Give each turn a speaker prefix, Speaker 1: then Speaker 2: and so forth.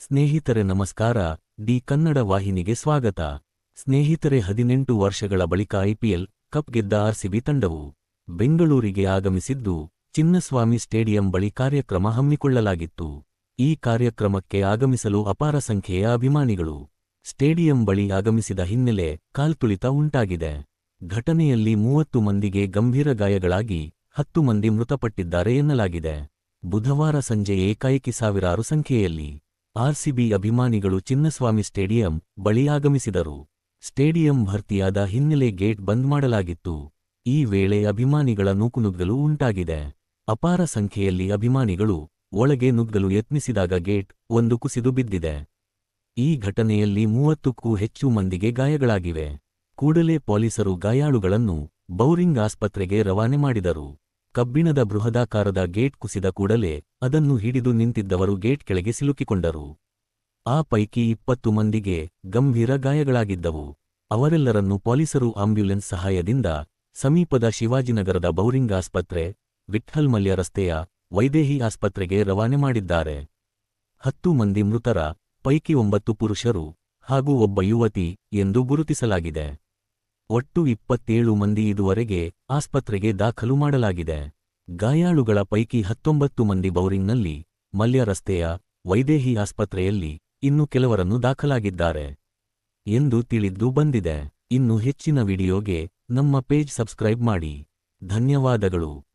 Speaker 1: ಸ್ನೇಹಿತರೆ ನಮಸ್ಕಾರ, ಡಿ ಕನ್ನಡ ವಾಹಿನಿಗೆ ಸ್ವಾಗತ. ಸ್ನೇಹಿತರೆ ಹದಿನೆಂಟು ವರ್ಷಗಳ ಬಳಿಕ ಐಪಿಎಲ್ ಕಪ್ ಗೆದ್ದ ಆರ್ಸಿಬಿ ತಂಡವು ಬೆಂಗಳೂರಿಗೆ ಆಗಮಿಸಿದ್ದು, ಚಿನ್ನಸ್ವಾಮಿ ಸ್ಟೇಡಿಯಂ ಬಳಿ ಕಾರ್ಯಕ್ರಮ ಹಮ್ಮಿಕೊಳ್ಳಲಾಗಿತ್ತು. ಈ ಕಾರ್ಯಕ್ರಮಕ್ಕೆ ಆಗಮಿಸಲು ಅಪಾರ ಸಂಖ್ಯೆಯ ಅಭಿಮಾನಿಗಳು ಸ್ಟೇಡಿಯಂ ಬಳಿ ಆಗಮಿಸಿದ ಹಿನ್ನೆಲೆ ಕಾಲ್ತುಳಿತ ಉಂಟಾಗಿದೆ. ಘಟನೆಯಲ್ಲಿ ಮೂವತ್ತು ಮಂದಿಗೆ ಗಂಭೀರ ಗಾಯಗಳಾಗಿ ಹತ್ತು ಮಂದಿ ಮೃತಪಟ್ಟಿದ್ದಾರೆ ಎನ್ನಲಾಗಿದೆ. ಬುಧವಾರ ಸಂಜೆ ಏಕಾಏಕಿ ಸಾವಿರಾರು ಸಂಖ್ಯೆಯಲ್ಲಿ ಆರ್ಸಿಬಿ ಅಭಿಮಾನಿಗಳು ಚಿನ್ನಸ್ವಾಮಿ ಸ್ಟೇಡಿಯಂ ಬಳಿ ಆಗಮಿಸಿದರು. ಸ್ಟೇಡಿಯಂ ಭರ್ತಿಯಾದ ಹಿನ್ನೆಲೆ ಗೇಟ್ ಬಂದ್ ಮಾಡಲಾಗಿತ್ತು. ಈ ವೇಳೆ ಅಭಿಮಾನಿಗಳ ನೂಕುನುಗ್ಗಲು ಉಂಟಾಗಿದೆ. ಅಪಾರ ಸಂಖ್ಯೆಯಲ್ಲಿ ಅಭಿಮಾನಿಗಳು ಒಳಗೆ ನುಗ್ಗಲು ಯತ್ನಿಸಿದಾಗ ಗೇಟ್ ಒಂದು ಕುಸಿದು ಬಿದ್ದಿದೆ. ಈ ಘಟನೆಯಲ್ಲಿ ಮೂವತ್ತಕ್ಕೂ ಹೆಚ್ಚು ಮಂದಿಗೆ ಗಾಯಗಳಾಗಿವೆ. ಕೂಡಲೇ ಪೊಲೀಸರು ಗಾಯಾಳುಗಳನ್ನು ಬೌರಿಂಗ್ ಆಸ್ಪತ್ರೆಗೆ ರವಾನೆ ಮಾಡಿದರು. ಕಬ್ಬಿಣದ ಬೃಹದಾಕಾರದ ಗೇಟ್ ಕುಸಿದ ಕೂಡಲೇ ಅದನ್ನು ಹಿಡಿದು ನಿಂತಿದ್ದವರು ಗೇಟ್ ಕೆಳಗೆ ಸಿಲುಕಿಕೊಂಡರು. ಆ ಪೈಕಿ ಇಪ್ಪತ್ತು ಮಂದಿಗೆ ಗಂಭೀರ ಗಾಯಗಳಾಗಿದ್ದವು. ಅವರೆಲ್ಲರನ್ನು ಪೊಲೀಸರು ಆಂಬ್ಯುಲೆನ್ಸ್ ಸಹಾಯದಿಂದ ಸಮೀಪದ ಶಿವಾಜಿನಗರದ ಬೌರಿಂಗ್ ಆಸ್ಪತ್ರೆ ವಿಠ್ಠಲ್ ಮಲ್ಯ ರಸ್ತೆಯ ವೈದೇಹಿ ಆಸ್ಪತ್ರೆಗೆ ರವಾನೆ ಮಾಡಿದ್ದಾರೆ. ಹತ್ತು ಮಂದಿ ಮೃತರ, ಪೈಕಿ ಒಂಬತ್ತು ಪುರುಷರು ಹಾಗೂ ಒಬ್ಬ ಯುವತಿ ಎಂದು ಗುರುತಿಸಲಾಗಿದೆ. ಒಟ್ಟು ಇಪ್ಪತ್ತೇಳು ಮಂದಿ ಇದುವರೆಗೆ ಆಸ್ಪತ್ರೆಗೆ ದಾಖಲು ಮಾಡಲಾಗಿದೆ. ಗಾಯಾಳುಗಳ ಪೈಕಿ ಹತ್ತೊಂಬತ್ತು ಮಂದಿ ಬೌರಿಂಗ್ನಲ್ಲಿ, ಮಲ್ಯ ರಸ್ತೆಯ ವೈದೇಹಿ ಆಸ್ಪತ್ರೆಯಲ್ಲಿ ಇನ್ನು ಕೆಲವರನ್ನು ದಾಖಲಾಗಿದ್ದಾರೆ ಎಂದು ತಿಳಿದ್ದು ಬಂದಿದೆ. ಇನ್ನು ಹೆಚ್ಚಿನ ವಿಡಿಯೋಗೆ ನಮ್ಮ ಪೇಜ್ ಸಬ್ಸ್ಕ್ರೈಬ್ ಮಾಡಿ. ಧನ್ಯವಾದಗಳು.